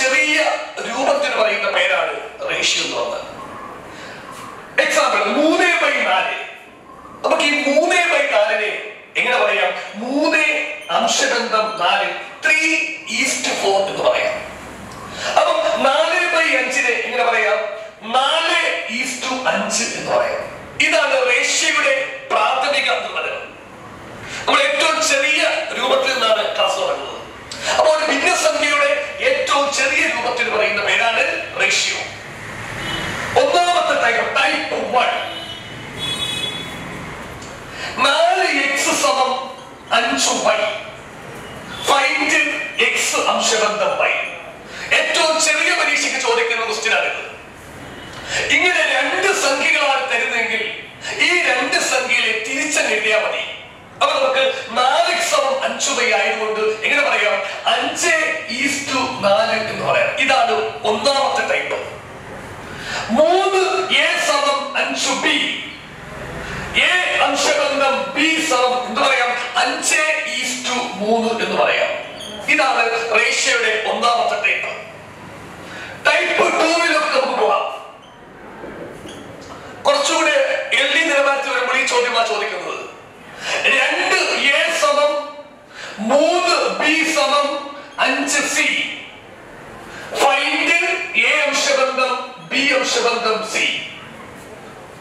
ചെറിയ രൂപത്തിൽ പറയുന്ന പേരാണ് റേഷ്യോ എന്ന് പറഞ്ഞത് എക്സാമ്പിൾ മൂന്ന് ബൈ നാല്. നമുക്ക് ഈ മൂന്ന് ബൈ നാലിനെ എങ്ങനെ പറയാം? മൂന്ന് അംശബന്ധം നാല് ത്രീ ഈസ്റ്റ് ഫോർ എന്ന് പറയാം. അപ്പം നാല് ബൈ അഞ്ചിനെ എങ്ങനെ പറയാം? നാല് ഈസ്റ്റു അഞ്ച് എന്ന് പറയാം. ഇതാണ് റേഷ്യയുടെ പ്രാഥമിക നിർവചനം. നമ്മൾ ഏറ്റവും ചെറിയ രൂപത്തിൽ നിന്നാണ് ക്ലാസ് തുടങ്ങുന്നത്. അപ്പോൾ ഭിന്നസംഖ്യയുടെ ഏറ്റവും ചെറിയ രൂപത്തിൽ പറയുന്ന പേരാണ് റേഷ്യോ ഒന്നാമത്തെ ടൈപ്പ് ടൈപ്പ് വൺ നാല് എക്സ് സമം അഞ്ചു വൈ ഫൈൻഡ് എക്സ് അംശബന്ധം വൈ ഏറ്റവും ചെറിയ പരീക്ഷയ്ക്ക് ചോദിക്കുന്ന ക്വസ്റ്റ്യൻ ആണിത് ഇങ്ങനെ രണ്ട് സംഖ്യകളാണ് തരുന്നതെങ്കിൽ ഈ രണ്ട് സംഖ്യയിലെ തിരിച്ചെഴുതിയാൽ മതി അപ്പൊ നമുക്ക് നാല് സമം അഞ്ചു വൈ ആയതുകൊണ്ട് എങ്ങനെ പറയാം അഞ്ച് ഈസ്റ്റു നാല് എന്ന് പറയാം ഇതാണ് ഒന്നാമത്തെ ടൈപ്പ് മൂന്ന് എ സമം be എ അംശബന്ധം ബി സമം എന്ന് പറയാം? അഞ്ച് ഈസ്റ്റു മൂന്ന് എന്ന് പറയാം. ഇതാണ് റേഷ്യയുടെ ഒന്നാമത്തെ ടൈപ്പ് ടൈപ്പ് ടൂവിലൊക്കെ നമുക്ക് പോവാം കുറച്ചുകൂടെ എൽ ഡി നിലവാരത്തിൽ വരുമ്പോൾ ഈ ചോദ്യമാണ് ചോദിക്കുന്നത്. രണ്ട് എ സമം മൂന്ന് ബി സമം അഞ്ച് സി ഫൈൻഡ് എ അംശബന്ധം ബി അംശബന്ധം സി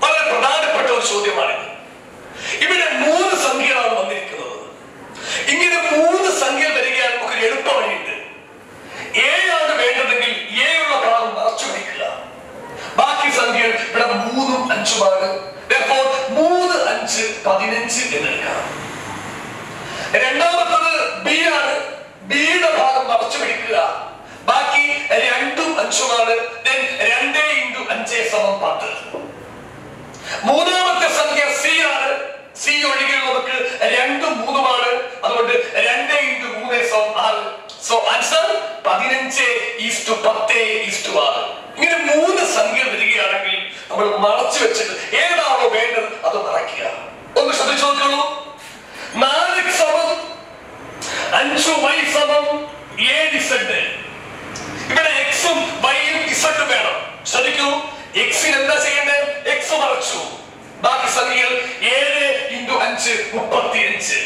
വളരെ പ്രധാനപ്പെട്ട ഒരു ചോദ്യമാണിത്. ഇവിടെ മൂന്ന് സംഖ്യകളാണ് വന്നിരിക്കുന്നത് ഇങ്ങനെ മൂന്ന് സംഖ്യ വരികയാണ് നമുക്ക് ഒരു എളുപ്പ വഴിയുണ്ട് എ ആണ് വേണ്ടതെങ്കിൽ എ ഉള്ള ഭാഗം മറച്ചു പിടിക്കുക ബാക്കി സംഖ്യകൾ ഇവിടെ മൂന്നും അഞ്ചുമാണ് Therefore, മൂന്ന് അഞ്ച് പതിനഞ്ച് എന്നെടുക്കാം രണ്ടാമത്തത് ബി ആണ് ബിയുടെ ഭാഗം മറച്ചു പിടിക്കുക ബാക്കി രണ്ടും അഞ്ചുമാണ് Then രണ്ട് ഇന്റു അഞ്ച് സമം പത്ത് മൂന്നാമത്തെ സംഖ്യ സി ആണ് സി ഒഴികെ നമുക്ക് രണ്ടും മൂന്നുമാണ് അതുകൊണ്ട് രണ്ട് ഇന്റു മൂന്ന് സമം ആറ് സോ ആൻസർ പതിനഞ്ച് ഈസ്റ്റു പത്ത് ഈസ്റ്റു ആറ്. ഇങ്ങനെ മൂന്ന് സംഖ്യ വരികയാണെങ്കിൽ നമ്മൾ മറച്ചു വെച്ചിട്ട് ഏതാണോ വേണ്ടത് അത് മറയ്ക്കുക. ഒന്ന് ശ്രദ്ധിച്ചു നോക്കുള്ളൂ നാല് സമം അഞ്ചു വൈ സമം ഏഴ് സെഡ് ഇവിടെ എക്സും വൈയും ഇസഡും വേണം. ശ്രദ്ധിക്കൂ. എക്സിന് എന്താ ചെയ്യേണ്ടത്? എക്സ് മറച്ചു. ബാക്കി സംഖ്യകൾ ഏഴ് ഇന്റു അഞ്ച് മുപ്പത്തിയഞ്ച്.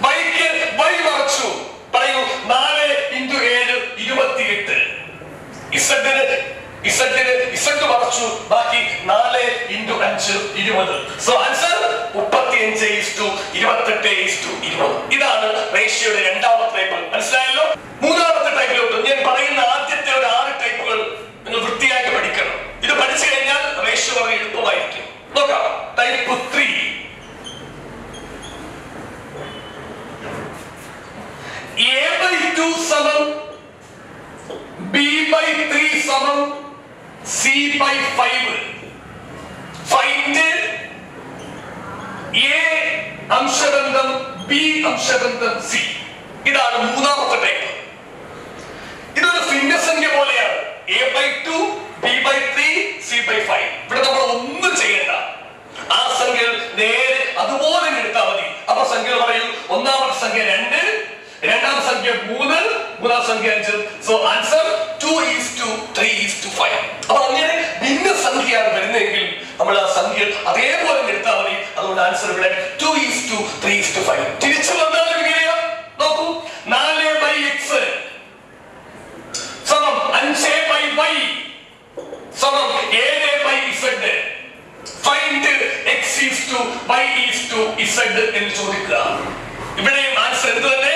വൈക്ക് വൈ മറച്ചു. പറയൂ നാല് ഇന്റു ഏഴ് ഇരുപത്തിയെട്ട്. ഇസഡിന് ഇസഡിന് ഇസഡ് മറച്ചു ബാക്കി നാല് ഇന്റു അഞ്ച് ഇരുപത്. സോ ആൻസർ മുപ്പത്തിയഞ്ച് ഇസ്റ്റു ഇരുപത്തെട്ട് ഇസ്റ്റു ഇരുപത്. ഇതാണ് റേഷ്യയുടെ രണ്ടാമത്തെ ടൈപ്പ് മനസ്സിലായല്ലോ? മൂന്നാമത്തെ ടൈപ്പിലോട്ട് ഞാൻ പറയുന്ന ആദ്യത്തെ ഒരു ആറ് ടൈപ്പുകൾ നിങ്ങൾ വൃത്തിയാക്കി പഠിക്കണം. ഇത് പഠിച്ചു കഴിഞ്ഞാൽ റേഷ്യ വളരെ എളുപ്പമായിരിക്കും. നോക്കാം. Type three. A by two സമം ബി ബൈ ത്രീ സമം അംശബന്ധം ബി അംശബന്ധം സി ഇതാണ് മൂന്നാമത്തെ ടൈപ്പ് ഇതൊരു ഭിന്നസംഖ്യ പോലെയാണ്. A by two B by three C നമ്മൾ ഒന്നും ചെയ്യണ്ട. ആ സംഖ്യകൾ നേരെ അതുപോലെ എടുത്താൽ മതി. അപ്പൊ സംഖ്യകൾ പറയും ഒന്നാമത്തെ സംഖ്യ രണ്ട് രണ്ടാമത്തെ സംഖ്യ മൂന്ന് മൂന്നാം സംഖ്യ അഞ്ച്. So answer two is to three is to five അപ്പൊ അങ്ങനെ ഭിന്ന സംഖ്യയാണ് വരുന്നതെങ്കിൽ നമ്മൾ ആ സംഖ്യ അതേപോലെ എടുത്താൽ മതി. അതുകൊണ്ട് ആൻസർ ഇവിടെ two is to three is to five തിരിച്ചു വന്നാലും എങ്ങനെയാ? നോക്കൂ. നാല് ബൈ എക്സ് സമം അഞ്ച് ബൈ വൈ സമം ഏഴ് by Z find X is to Y is to Z എന്ന് ചോദിക്കുക. ഇവിടെയും ആൻസർ എന്ത് തന്നെ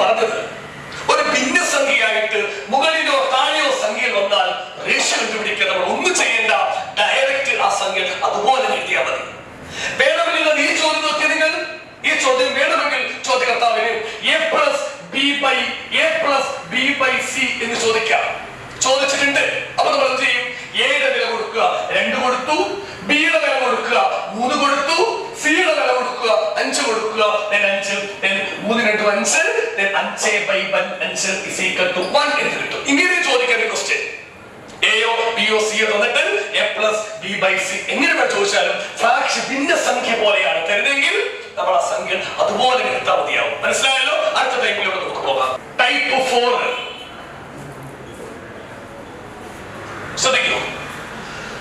പറഞ്ഞത് ഒരു ഭിന്നസംഖ്യയായിട്ട് മുകളിലോ താഴെയോ സംഖ്യയിൽ വന്നാൽ റേഷ്യോ കണ്ടുപിടിക്കാൻ നമ്മൾ ഒന്നും ചെയ്യേണ്ട ഡയറക്റ്റ് ആ സംഖ്യ അതുപോലെ എഴുതിയാൽ മതി വേണമെങ്കിൽ ഈ ചോദ്യം നോക്കിയ നിങ്ങൾ ഈ ചോദ്യം വേണമെങ്കിൽ ചോദ്യകർത്താവിന് A plus B by A plus B by C എന്ന് ചോദിക്കാം ചോദിച്ചിട്ടുണ്ട് അപ്പൊ നമ്മൾ എന്ത് ചെയ്യും ഏഴ് വില കൊടുക്കുക രണ്ട് കൊടുത്തു ബിയുടെ വില കൊടുക്കുക മൂന്ന് കൊടുത്തു സിയുടെ വില കൊടുക്കുക അഞ്ച് കൊടുക്കുക then അഞ്ച് then മൂന്ന് രണ്ടു അഞ്ച് then അഞ്ച് ബൈ വൺ അഞ്ച് is equal to one എന്ന് കിട്ടും. ഇങ്ങനെ ചോദിക്കേണ്ട ക്വസ്റ്റ്യൻ എയോ ബിയോ സിയോ തന്നിട്ട് A plus B by C എങ്ങനെ ചോദിച്ചാലും ഫ്രാക്ഷൻ ഭിന്ന സംഖ്യ പോലെയാണ് തരുന്നെങ്കിൽ നമ്മൾ ആ സംഖ്യ അതുപോലെ എടുത്താൽ മതിയാവും. മനസ്സിലായല്ലോ? അടുത്ത ടൈപ്പിലോട്ട് നമുക്ക് പോകാം. ടൈപ്പ് ഫോർ ശ്രദ്ധിക്കൂ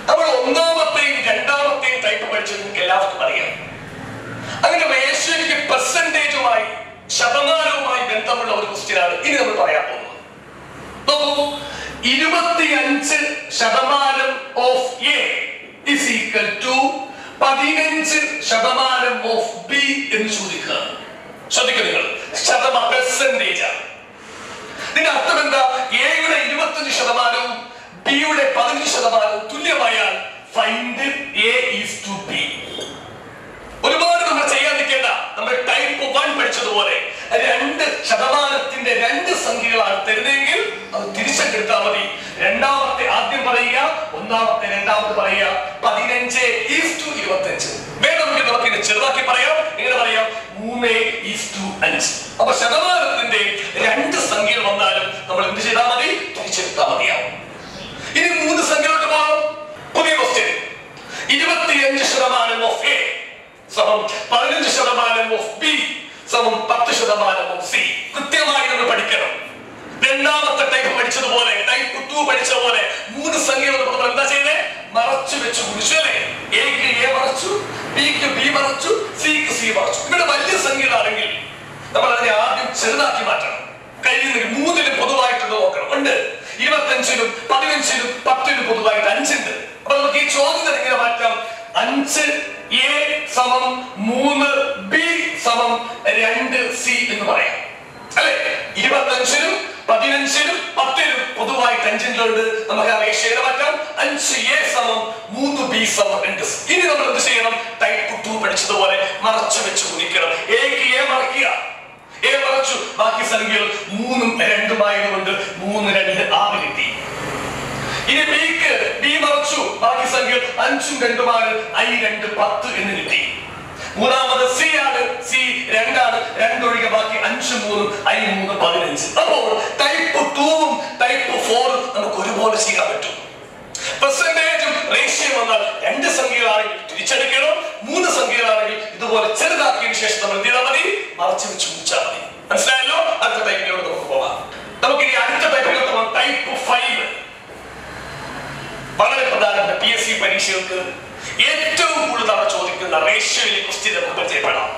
നമ്മൾ ഒന്നാമത്തെയും രണ്ടാമത്തെയും ടൈപ്പ് പഠിച്ചത് നിങ്ങൾക്ക് എല്ലാവർക്കും അറിയാം അങ്ങനെ റേഷ്യോയ്ക്ക് പെർസെന്റേജുമായി ശതമാനവുമായി ഒരു ഇനി നമ്മൾ പറയാൻ പോകുന്നത്. നോക്കൂ ഇരുപത്തിയഞ്ച് ശതമാനം of A is equal to പതിനഞ്ച് ശതമാനം ഓഫ് ബി എന്ന് ചോദിക്കുക. ശ്രദ്ധിക്കുക നിങ്ങൾ ശതമാ പെർസെന്റേജ് ആണ്. ഇതിന്റെ അർത്ഥം എന്താ? എയുടെ ഇരുപത്തഞ്ച് ശതമാനവും ബിയുടെ പതിനഞ്ച് ശതമാനവും തുല്യമായാൽ find A is to B ഒരുപാട് നമ്മൾ ചെയ്യാതിരിക്കേണ്ട. നമ്മൾ ടൈപ്പ് വൺ പഠിച്ചതുപോലെ രണ്ട് ശതമാനത്തിന്റെ രണ്ട് സംഖ്യകളാണ് തരുന്നതെങ്കിൽ അത് തിരിച്ചെടുത്താൽ മതി. രണ്ടാമത്തെ ആദ്യം പറയുക ഒന്നാമത്തെ രണ്ടാമത് പറയുക. പതിനഞ്ച് ഇരുപത്തഞ്ച്. വേണമെങ്കിൽ നമുക്ക് ചെറുതാക്കി പറയാം. എങ്ങനെ പറയാം? മൂന്ന് അഞ്ച്. അപ്പൊ ശതമാനത്തിന്റെ രണ്ട് സംഖ്യകൾ വന്നാലും നമ്മൾ എന്ത് ചെയ്താൽ മതി? തിരിച്ചെടുത്താൽ മതിയാവും. ഇനി മൂന്ന് സംഖ്യയിലോട്ട് പോകാം പുതിയ ക്വസ്റ്റ്യൻ ഇരുപത്തിയഞ്ച് ശതമാനം ഓഫ് എ സമം പതിനഞ്ച് ശതമാനം ഓഫ് ബി സമം പത്ത് ശതമാനവും സി കൃത്യമായി നമ്മൾ പഠിക്കണം. രണ്ടാമത്തെ ടൈപ്പ് പഠിച്ചതുപോലെ ടൈപ്പ് ടു പഠിച്ച പോലെ മൂന്ന് സംഖ്യകൾ നമ്മൾ എന്താ ചെയ്തേ? മറച്ചു വെച്ചു അല്ലേ? എക്ക് എ മറച്ചു ബിക്ക് ബി മറച്ചു സിക്ക് സി മറച്ചു. ഇവിടെ വലിയ സംഖ്യകളാണെങ്കിൽ നമ്മൾ അതിനെ ആദ്യം ചെറുതാക്കി മാറ്റണം. കഴിയുന്നെങ്കിൽ മൂന്നിലും പൊതുവായിട്ട് നോക്കണം. ഉണ്ട്. ഇരുപത്തഞ്ചിലും പതിനഞ്ചിലും പത്തിലും പൊതുവായിട്ട് അഞ്ചുണ്ട്. അപ്പൊ നമുക്ക് ഈ ചോദ്യം എങ്ങനെ മാറ്റാം? അഞ്ച് എ സമം മൂന്ന് ബി സമം രണ്ട് സി എന്ന് പറയാം. അല്ലെ? ഇരുപത്തഞ്ചിനും പതിനഞ്ചിനും പത്തിനും പൊതുവായിട്ട് അഞ്ചിലുണ്ട് നമുക്ക് അപേക്ഷയുടെ മാറ്റാം. അഞ്ച് എ സമം മൂന്ന് ബി സമം രണ്ട് സി. ഇനി നമ്മൾ എന്ത് ചെയ്യണം? ടൈപ്പ് ടു പഠിച്ചതുപോലെ മറച്ചു വെച്ച് കുതിക്കണം എക്ക് എ മറക്കുക. എ മറച്ചു. ബാക്കി സംഖ്യകൾ മൂന്നും രണ്ടുമായതുകൊണ്ട് മൂന്ന് രണ്ട് ആറ് ഇനി ബിക്ക് ബി മറച്ചു ബാക്കി സംഖ്യ അഞ്ചും രണ്ടുമാണ് ഐ രണ്ട് പത്ത് എന്ന് കിട്ടി. മൂന്നാമത് സി ആണ് സി രണ്ടാണ് രണ്ടൊഴികെ ബാക്കി അഞ്ച് മൂന്നും ഐ മൂന്ന് പതിനഞ്ച്. അപ്പോൾ ടൈപ്പ് ടൂവും ടൈപ്പ് ഫോറും നമുക്ക് ഒരുപോലെ ചെയ്യാൻ പറ്റും. പെർസെന്റേജും റേഷ്യോ വന്നാൽ രണ്ട് സംഖ്യകളാണെങ്കിൽ തിരിച്ചെടുക്കണം മൂന്ന് സംഖ്യകളാണെങ്കിൽ ഇതുപോലെ ചെറുതാക്കിയതിനു ശേഷം നമ്മൾ എന്ത് ചെയ്താൽ മതി? മറച്ചു വെച്ച് മുടിച്ചാൽ മതി. മനസ്സിലായല്ലോ? അടുത്ത ടൈപ്പിലോട്ട് നമുക്ക് പോകാം. നമുക്ക് ഇനി അടുത്ത ടൈപ്പിലോട്ട് ടൈപ്പ് ഫൈവ് വളരെ പ്രധാനപ്പെട്ട പി എസ് സി പരീക്ഷകൾക്ക് ഏറ്റവും കൂടുതൽ അവർ ചോദിക്കുന്ന റേഷ്യോയിലെ ക്വസ്റ്റ്യൻ നമുക്ക് പരിചയപ്പെടാം.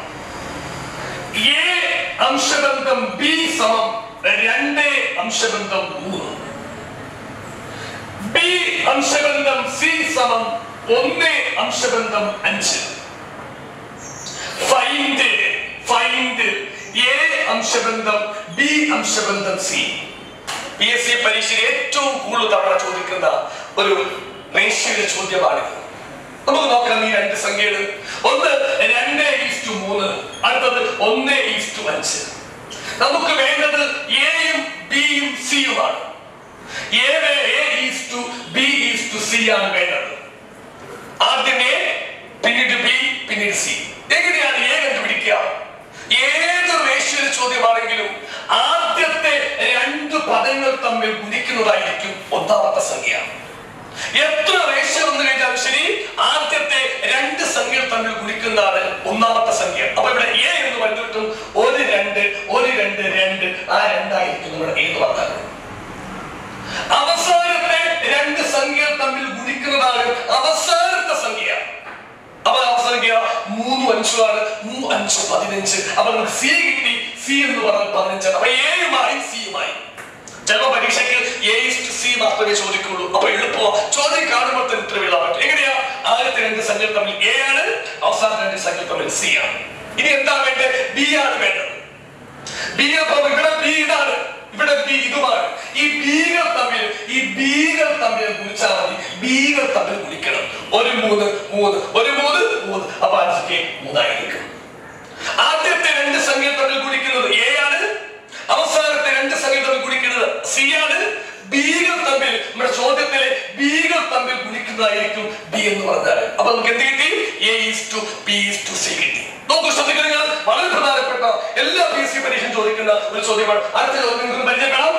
അംശബന്ധം ബി സമം രണ്ട് അംശബന്ധം മൂന്ന്. ബി അംശബന്ധം സി സമം ഒന്ന് അംശബന്ധം അഞ്ച്. ഫൈൻഡ് ഫൈൻഡ് എ അംശബന്ധം ബി അംശബന്ധം സി പി എസ് സി പരീക്ഷയിൽ ഏറ്റവും കൂടുതൽ തവണ ചോദിക്കുന്ന ഒരു റേഷ്യയുടെ ചോദ്യമാണിത് നമുക്ക് നോക്കാം ഈ രണ്ട് സംഖ്യകൾ ഒന്ന് രണ്ട് ഈസ്റ്റു മൂന്ന് അടുത്തത് ഒന്ന് ഈസ്റ്റു അഞ്ച്. നമുക്ക് വേണ്ടത് എയും ബിയും സിയുമാണ്. A is to B is C ആണ് വേണ്ടത്. ആദ്യം എ പിന്നീട് ബി പിന്നീട് സി. എങ്ങനെയാണ് എ കണ്ടുപിടിക്കുക? ഏത് റേഷ്യോയുടെ ചോദ്യമാണെങ്കിലും ആദ്യത്തെ രണ്ട് പദങ്ങൾ തമ്മിൽ ഗുണിക്കുന്നതായിരിക്കും ഒന്നാമത്തെ സംഖ്യ. എത്ര റേഷ്യ വന്നു കഴിഞ്ഞാലും ശരി ആദ്യത്തെ രണ്ട് സംഖ്യകൾ തമ്മിൽ ഗുണിക്കുന്നതാണ് ഒന്നാമത്തെ സംഖ്യ. അപ്പൊ ഇവിടെ എ എന്ന് പറഞ്ഞിട്ടും ഒരു രണ്ട് ഒരു രണ്ട് രണ്ട് ആ രണ്ടായിരിക്കും നമ്മുടെ ഏത് വന്നാലും അവസാനത്തെ രണ്ട് സംഖ്യകൾ തമ്മിൽ ഗുണിക്കുന്നതാണ് അവസാനത്തെ സംഖ്യ. അപ്പൊ അവസാനിക്കുക മൂന്ന് അഞ്ചുമാണ് അഞ്ച് പതിനഞ്ച്. അപ്പൊ നമുക്ക് സി കിട്ടി. സി എന്ന് പറഞ്ഞാൽ പതിനഞ്ചാണ്. അപ്പൊ ഏഴുമായി സിയുമായി ചിലപ്പോ പരീക്ഷയ്ക്ക് എ സി മാത്രമേ ചോദിക്കുള്ളൂ. അപ്പൊ എളുപ്പമോ. ചോദ്യം കാണുമ്പോൾ തന്നെ ഉത്തരം പറ്റും. എങ്ങനെയാ? ആദ്യത്തെ രണ്ട് സംഖ്യ തമ്മിൽ എ ആണ് അവസാന രണ്ട് സംഖ്യ തമ്മിൽ സി ആണ്. ഇനി എന്താ വേണ്ടത്? ബി ആണ് വേണ്ടത്. ബി അപ്പൊ ഇവിടെ ബി ഇതാണ്. ഇവിടെ ബി ഇതുമാണ്. ഈ ബീകൾ തമ്മിൽ ഈ ബീകൾ തമ്മിൽ ഗുണിച്ചാൽ മതി. ബീകൾ തമ്മിൽ ഗുണിക്കണം. ഒരു മൂന്ന് മൂന്ന്. ഒരു മൂന്ന് മൂന്ന്. അപ്പൊ അഞ്ചിക്ക് മൂന്നായിരിക്കും ആദ്യത്തെ രണ്ട് സംഖ്യകൾ തമ്മിൽ ഗുണിക്കുന്നത് എ ആണ് അവസാനത്തെ രണ്ട് സംഖ്യകൾ തമ്മിൽ ഗുണിക്കുന്നത് സി ആണ് ബികൾ തമ്മിൽ നമ്മുടെ ചോദ്യത്തിലെ ബികൾ ഗുണിക്കുന്നതായിരിക്കും ബി എന്ന് പറഞ്ഞാൽ അപ്പൊ നമുക്ക് എന്ത് കിട്ടി? A is to B is to C കിട്ടി. നോക്കൂ ശ്രദ്ധിക്കുക നിങ്ങൾ. വളരെ പ്രധാനപ്പെട്ട എല്ലാ പി എസ് സി പരീക്ഷയും ചോദിക്കുന്ന ഒരു ചോദ്യമാണ്. അടുത്ത ചോദ്യം നിങ്ങൾക്ക് പരിചയപ്പെടാം.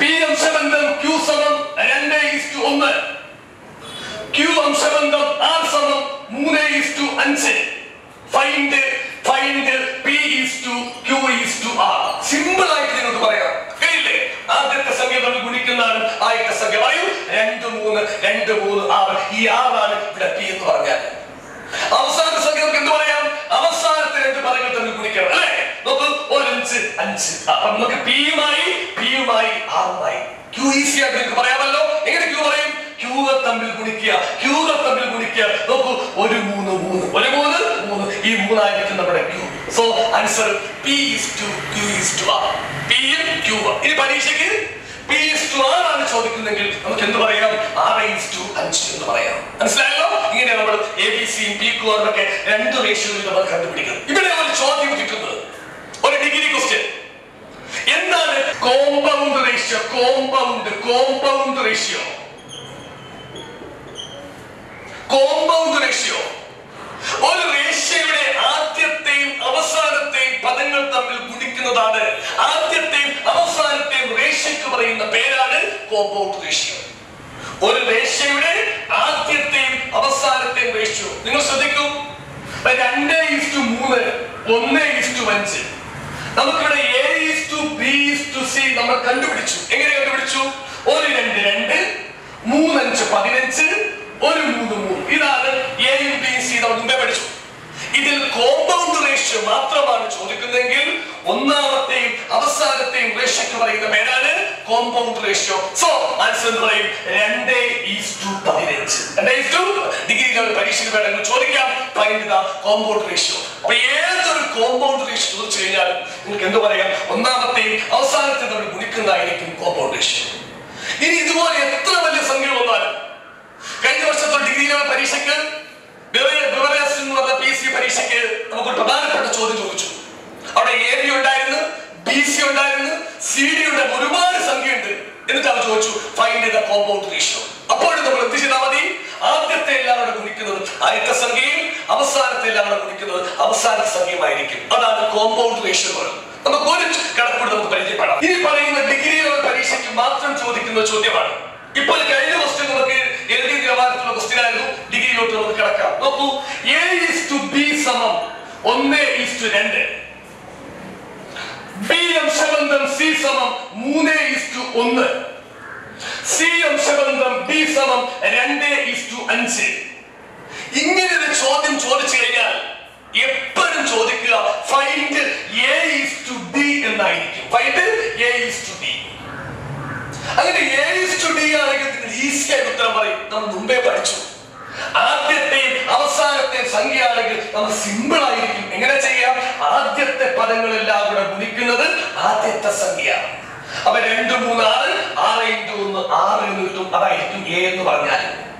പി അംശബന്ധം ക്യൂ സമം രണ്ട് ഈസ് ടു ഒന്ന്. ക്യൂ അംശബന്ധം ആർ സമം മൂന്ന് ഈസ് ടു അഞ്ച്. Find find P is to Q is to R simple ആയിട്ട് നിങ്ങൾക്ക് പറയാം കഴിയില്ലേ ആദ്യത്തെ സംഖ്യ തമ്മിൽ ഗുണിക്കുന്നതാണ് ആദ്യത്തെ സംഖ്യ പറയൂ രണ്ട് മൂന്ന് രണ്ട് മൂന്ന് ആറ്. ഈ ആറാണ് ഇവിടെ പി എന്ന് പറഞ്ഞാൽ. അവസാന സംഖ്യ നമുക്ക് എന്ത് പറയാം? അവസാനത്തെ രണ്ട് പദങ്ങൾ തമ്മിൽ ഗുണിക്കണം അല്ലേ? നോക്കൂ ഒരഞ്ച് അഞ്ച് അപ്പൊ നമുക്ക് പിയുമായി പിയുമായി ആറുമായി ക്യൂ ഈസി ആയിട്ട് നിങ്ങൾക്ക് പറയാമല്ലോ. എങ്ങനെ ക്യൂ പറയും? ക്യൂകൾ തമ്മിൽ ഗുണിക്കുക ക്യൂകൾ തമ്മിൽ ഗുണിക്കുക. നോക്കൂ ഒരു മൂന്ന് മൂന്ന്. ഒരു മൂന്ന് മൂന്ന്. ഈ മൂന്നായിരിക്കും നമ്മുടെ Q so answer P is to Q is to R പിയും ക്യൂ ഇനി പരീക്ഷയ്ക്ക് ചോദിക്കുന്നെങ്കിൽ നമുക്ക് എന്ത് പറയാം ആർ ഈസ് ടു അഞ്ച് എന്ന് പറയാം. മനസ്സിലായല്ലോ? ഇങ്ങനെ നമ്മൾ എ ബി സിയും പി ക്യൂ ഒക്കെ രണ്ട് റേഷ്യോയിൽ നമ്മൾ കണ്ടുപിടിക്കുന്നത്. ഇവിടെ ഒരു ചോദ്യം കിട്ടുന്നത്. ഒരു ഡിഗ്രി ക്വസ്റ്റ്യൻ എന്താണ് compound ratio compound compound ratio compound ratio ഒരു റേഷ്യയുടെ ആദ്യത്തെയും അവസാനത്തെയും പദങ്ങൾ തമ്മിൽ ഗുണിക്കുന്നതാണ്. ആദ്യത്തെയും അവസാനത്തെയും റേഷ്യക്ക് പറയുന്ന പേരാണ് കോമ്പൗണ്ട് റേഷ്യോ ഒരു റേഷ്യയുടെ ആദ്യത്തെയും അവസാനത്തെയും റേഷ്യോ നിങ്ങൾ ശ്രദ്ധിക്കൂ. രണ്ട് ടു മൂന്ന് ഒന്ന് അഞ്ച്. നമുക്കിവിടെ എ ബി സി നമ്മൾ കണ്ടുപിടിച്ചു. എങ്ങനെ കണ്ടുപിടിച്ചു? ഒരു രണ്ട് രണ്ട് മൂന്നഞ്ച് പതിനഞ്ച് ഒരു മൂന്ന് മൂന്ന് ഇതാണ് എയും ബി സി നമ്മൾ മുമ്പേ പഠിച്ചു ഇതിൽ കോമ്പൗണ്ട് റേഷ്യോ മാത്രമാണ് ചോദിക്കുന്നതെങ്കിൽ ഒന്നാമത്തെയും അവസാനത്തെയും റേഷ്യോക്ക് പറയുന്ന പേരാണ് കോമ്പൗണ്ട് റേഷ്യോ സോ ആൻസർ പറയും രണ്ട് ഈസ് ടു പതിനഞ്ച്. രണ്ട് പരീക്ഷയിൽ വേണമെങ്കിൽ ചോദിക്കാം. ഫൈൻഡ് കോമ്പൗണ്ട് റേഷ്യോ അപ്പൊ ഏതൊരു കോമ്പൗണ്ട് റേഷ്യോ ചോദിച്ചു കഴിഞ്ഞാൽ നിങ്ങൾക്ക് എന്ത് പറയാം? ഒന്നാമത്തെയും അവസാനത്തെയും തമ്മിൽ ഗുണിക്കുന്നതായിരിക്കും കോമ്പൗണ്ട് റേഷ്യോ ഇനി ഇതുപോലെ എത്ര വലിയ സംഖ്യ വന്നാലും കഴിഞ്ഞ വർഷത്തെ ഡിഗ്രി ലെവൽ പരീക്ഷയ്ക്ക് ബിവറേജ് എന്ന് പറഞ്ഞ പി സി പരീക്ഷയ്ക്ക് നമുക്ക് പ്രധാനപ്പെട്ട ചോദ്യം ചോദിച്ചു. അവിടെ എ ബി ഉണ്ടായിരുന്നു ബി സി ഉണ്ടായിരുന്നു സി ഡി ഉണ്ടായിരുന്നു ഒരുപാട് സംഖ്യയുണ്ട് എന്നിട്ട് അവർ ചോദിച്ചു ഫൈൻഡ് ദ കോമ്പൗണ്ട് റേഷ്യോ അപ്പോഴും നമ്മൾ എന്ത് ചെയ്താൽ മതി? ആദ്യത്തെ എല്ലാം കൂടെ ഗുണിക്കുന്നത് ആദ്യത്തെ സംഖ്യയും അവസാനത്തെ എല്ലാം കൂടെ ഗുണിക്കുന്നത് അവസാന അതാണ് കോമ്പൗണ്ട് റേഷ്യോ നമുക്ക് ഒരു കണക്കൂടെ നമുക്ക് പരിചയപ്പെടാം. ഇനി പറയുന്ന ഡിഗ്രി പരീക്ഷയ്ക്ക് മാത്രം ചോദിക്കുന്ന ചോദ്യമാണ്. ഇപ്പോൾ കഴിഞ്ഞ ക്വസ്റ്റ്യൻ നമുക്ക് എൽ ഡി ഡിഗ്രിയിലോട്ട് നമുക്ക് കിടക്കാം. നോക്കൂ എ ഈസ് ടു ബി സമം ഒന്ന് ഈസ് ടു രണ്ട്. ബി സി സമം മൂന്ന് ഈസ് ടു ഒന്ന്. സി ബി സമം രണ്ട് ഈസ് ടു അഞ്ച്. ഇങ്ങനെ ഒരു ചോദ്യം ചോദിച്ചു കഴിഞ്ഞാൽ എപ്പോഴും ചോദിക്കുക ഫൈൻഡ് എ ഈസ് ടു എന്നായിരിക്കും. Find A is to D അങ്ങനെ എ ഈസ് ടു ഡി ആണെങ്കിൽ ഈസിയായി ഉത്തരം പറയും. നമ്മൾ മുമ്പേ പഠിച്ചു. ആദ്യത്തെയും അവസാനത്തെയും സംഖ്യയാണെങ്കിൽ നമ്മൾ സിമ്പിൾ ആയിരിക്കും. എങ്ങനെ ചെയ്യാം? ആദ്യത്തെ പദങ്ങളെല്ലാം കൂടെ ഗുണിക്കുന്നത് ആദ്യത്തെ സംഖ്യ. അപ്പൊ രണ്ട് മൂന്ന് ആറ്. ആറ് ഇന്റു ഒന്ന് ആറ് എന്ന് അതായിരിക്കും എ എന്ന് പറഞ്ഞാൽ.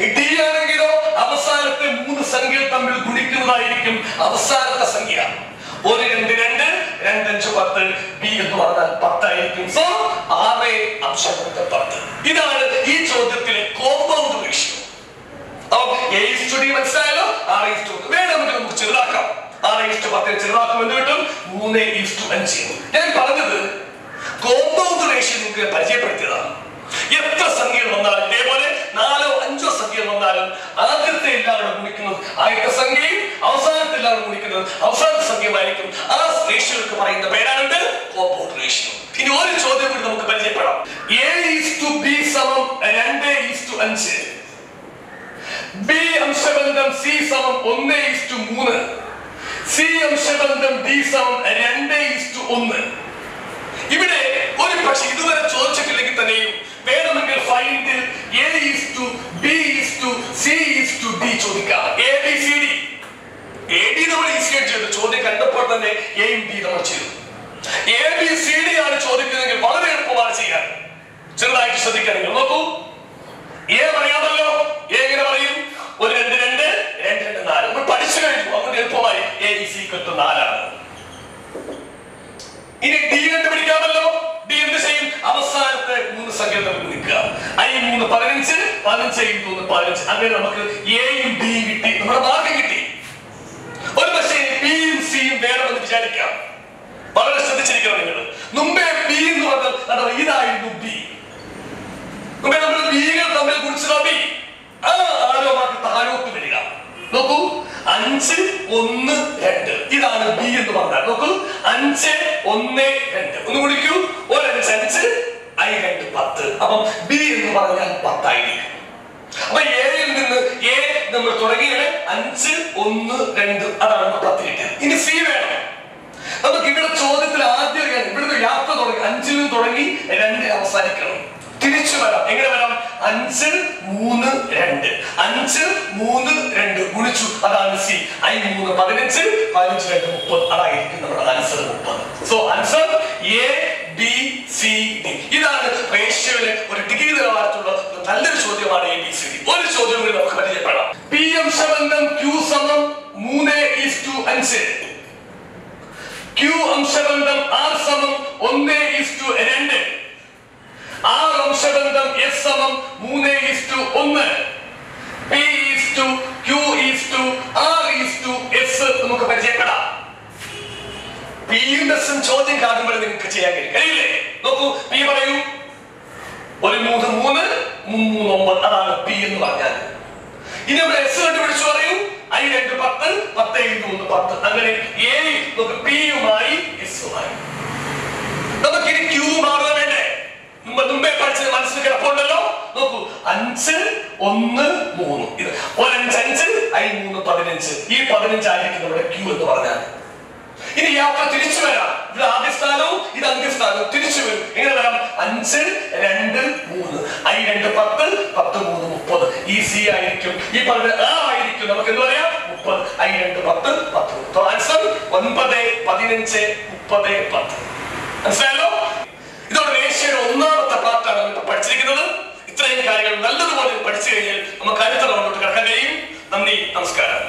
ഡി ആണെങ്കിലോ അവസാനത്തെ മൂന്ന് സംഖ്യകൾ തമ്മിൽ ഗുണിക്കുന്നതായിരിക്കും അവസാനത്തെ സംഖ്യ. ഒരു രണ്ട് രണ്ട്. രണ്ടഞ്ച് പത്ത്. ബി എന്ന് പറഞ്ഞാൽ പത്തായിരിക്കും. സോ ആറ് അംശങ്ങൾക്ക് പത്ത്. ഇതാണ് ഈ അപ്പൊ എ ഇസ്റ്റു ഡി മനസ്സിലായല്ലോ? ആറ് നമുക്ക് ചെറുതാക്കാം. ആറ് ഇസ്റ്റു പത്തിന് ചെറുതാക്കും. എന്ന് കിട്ടും? മൂന്ന് ഇസ്റ്റു അഞ്ച് ഞാൻ പറഞ്ഞത് കോമ്പൗണ്ട് റേഷ്യോ നിങ്ങൾക്ക് പരിചയപ്പെടുത്തിയതാണ്. എത്ര സംഖ്യകൾ വന്നാലും ഇതേപോലെ നാലോ അഞ്ചോ സംഖ്യകൾ വന്നാലും ആദ്യത്തെ എല്ലാവരും ഗുണിക്കുന്നത് ആദ്യത്തെ സംഖ്യയും അവസാനത്തെ എല്ലാവരും ഗുണിക്കുന്നത് സംഖ്യമായിരിക്കും ആ റേഷ്യോക്ക് പറയുന്ന പേരാണ് കോമ്പൗണ്ട് ഇനി ഒരു ചോദ്യം കൂടി നമുക്ക് പരിചയപ്പെടാം. എ ഈസ് അഞ്ച്. ബി അംശബന്ധം സി സമം ഒന്ന് ഈസ് ടു മൂന്ന്. സി അംശബന്ധം ഡി സമം രണ്ട് ഈസ് ടു ഒന്ന്. ഇവിടെ ഒരു പക്ഷെ ഇതുവരെ ചോദിച്ചിട്ടില്ലെങ്കിൽ തന്നെയും വേണമെങ്കിൽ ഫൈൻഡിൽ A is to B is to C is to D ചോദിക്കാം. A B C D. A D നമ്മൾ ഈസിയായിട്ട് ചെയ്തു. ചോദ്യം കണ്ടപ്പോൾ തന്നെ എയും ഡി നമ്മൾ ചെയ്തു. എ ബി സി ഡി ആണ് ചോദിക്കുന്നതെങ്കിൽ വളരെ എളുപ്പമാണ് ചെയ്യാൻ. ചെറുതായിട്ട് ശ്രദ്ധിക്കാൻ നോക്കൂ. എ പറയാമല്ലോ. എ എങ്ങനെ പറയും? ഒരു രണ്ട് രണ്ട് രണ്ട് രണ്ട് നാല്. നമ്മൾ പഠിച്ചു കഴിഞ്ഞു. അതുകൊണ്ട് എളുപ്പമായി. എ ഇസ് ഈക്വൽ ടു നാലാണ്. ഇനി ഡി കണ്ടുപിടിക്കാമല്ലോ. ഡി എന്ത് ചെയ്യും? അവസാനത്തെ മൂന്ന് സംഖ്യ നമുക്ക് നിൽക്കുക. ഐ മൂന്ന് പതിനഞ്ച് പതിനഞ്ച് മൂന്ന് പതിനഞ്ച്. അങ്ങനെ നമുക്ക് എയും ഡിയും കിട്ടി. നമ്മുടെ മാർഗം കിട്ടി. ഒരു പക്ഷേ പിയും സിയും വേണമെന്ന് വിചാരിക്കാം. വളരെ ശ്രദ്ധിച്ചിരിക്കണം നിങ്ങൾ. മുമ്പേ ബി എന്ന് പറഞ്ഞാൽ ഇതായിരുന്നു ബി മുമ്പേ നമ്മൾ ബികൾ തമ്മിൽ കുറിച്ച് ബി നോക്കൂ അഞ്ച് ഒന്ന് രണ്ട്. ഇതാണ് ബി എന്ന് പറഞ്ഞാൽ. നോക്കൂ അഞ്ച് ഒന്ന് രണ്ട്. ഒന്ന് കുടിക്കൂ ഒരഞ്ച് അഞ്ച് ഐ രണ്ട് പത്ത്. അപ്പം ബി എന്ന് പറഞ്ഞാൽ പത്തായിരിക്കും. അപ്പൊ എയിൽ നിന്ന് എ നമ്മൾ തുടങ്ങിയത് അഞ്ച് ഒന്ന് രണ്ട്. അതാണ് പത്ത് കിട്ടിയത്. ഇനി സി വേണം. നമുക്ക് ഇവിടെ ചോദ്യത്തിൽ ആദ്യം ഇവിടുന്ന് യാത്ര തുടങ്ങി. അഞ്ചിൽ നിന്ന് തുടങ്ങി രണ്ട് അവസാനിക്കണം. തിരിച്ചു വരാം. എങ്ങനെ വരാം? അഞ്ച് മൂന്ന് രണ്ട്. അഞ്ച് മൂന്ന് രണ്ട്. ഗുണിച്ചു. അതാണ് സി. ഐ മൂന്ന്. പതിനഞ്ച് പതിനഞ്ച് രണ്ട് മുപ്പത്. അതായിരിക്കും നമ്മുടെ ആൻസർ മുപ്പത്. So answer A B C D ഇതാണ് റേഷ്യോയിലെ ഒരു ഡിഗ്രി നിലവാരത്തിലുള്ള ഒരു നല്ലൊരു ചോദ്യമാണ് എ ബി സി ഡി ഒരു ചോദ്യം കൂടി നമുക്ക് പരിചയപ്പെടാം. പി എം ശബന്ധം ക്യൂ സമം മൂന്ന് ഈസ് ടു അഞ്ച്. ക്യൂ അംശബന്ധം ആർ സമം ഒന്ന് ഈസ് ടു രണ്ട്. ആർ വംശബന്ധം എസ് സമം മൂന്ന് ഈസ് ടു ഒന്ന്. P is to Q is to R is to S നമുക്ക് പരിചയപ്പെടാം. പിയും ചോദ്യം കാണുമ്പോൾ നിങ്ങൾക്ക് ചെയ്യാൻ കഴിയും. കഴിയില്ലേ? നോക്കൂ പി പറയൂ. ഒരു മൂന്ന് മൂന്ന് മൂന്ന് ഒമ്പത്. അതാണ് പി എന്ന് പറഞ്ഞാൽ. ഇനി നമ്മൾ എസ് കണ്ടുപിടിച്ചു പറയൂ. ഐ രണ്ട് പത്ത് പത്ത് ഇന്റു മൂന്ന് പത്ത്. അങ്ങനെ എ നമുക്ക് പിയുമായി എസുമായി നമുക്കിനി ക്യൂ മാറുക വേണ്ടേ? മുമ്പ് പഠിച്ചത് മനസ്സിൽ കിടപ്പുണ്ടല്ലോ നോക്കൂ അഞ്ച് ഒന്ന് മൂന്ന്. ഇത് ഒരഞ്ച് അഞ്ച് ഐ മൂന്ന് പതിനഞ്ച്. ഈ പതിനഞ്ചായിരിക്കും നമ്മുടെ ക്യൂ എന്ന് പറഞ്ഞാൽ ഇനി യാത്ര തിരിച്ചു വരാം. ഇത് ആദ്യ സ്ഥാനവും ഇത് തിരിച്ചു വരും. എങ്ങനെ വരാം? അഞ്ച് രണ്ട് മൂന്ന്. ഐ രണ്ട് പത്ത് പത്ത് മൂന്ന് മുപ്പത്. ഈ സി ആയിരിക്കും. ഈ പറഞ്ഞ ആയിരിക്കും. നമുക്ക് എന്ത് പറയാം? മുപ്പത്. ഐ രണ്ട് പത്ത് പത്ത് ആൻസർ ഒൻപത് പതിനഞ്ച് മുപ്പത് പത്ത്. മനസ്സിലായല്ലോ? കാര്യങ്ങൾ നല്ലതുപോലെ പഠിച്ചു കഴിഞ്ഞാൽ നമുക്ക് അടുത്ത റൗണ്ടിലോട്ട് കിടക്കാൻ നന്ദി നമസ്കാരം.